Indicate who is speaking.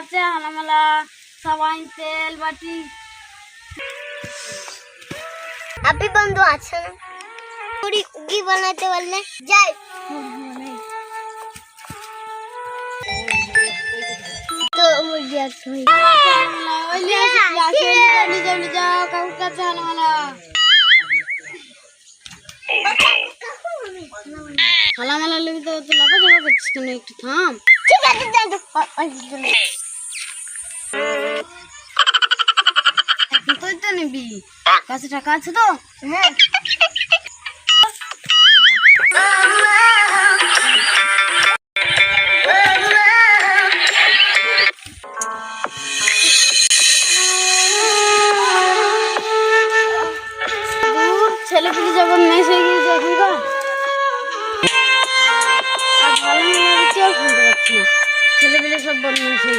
Speaker 1: হালামালা সাবান তেল বাটি
Speaker 2: আপনি বন্ধু আছেন পুরি কি বানাতে বললে যাই তো মুরগি একটু
Speaker 1: ওই যাও, কাকুর কাছে হালামালা হালামালা লেগে তো তো লাফাঝাফা করছিস কেন একটু থাম
Speaker 2: ঠিক আছে তো
Speaker 1: নিবি? কাছে টাকা আছে তো?
Speaker 2: হ্যাঁ।
Speaker 1: দূর ছেলে পুলে যখন মেস হয়ে গিয়েছে এখনকার। আর ভালো মনে হচ্ছে আর শুনতে পাচ্ছি না ছেলে সব হয়ে গেছে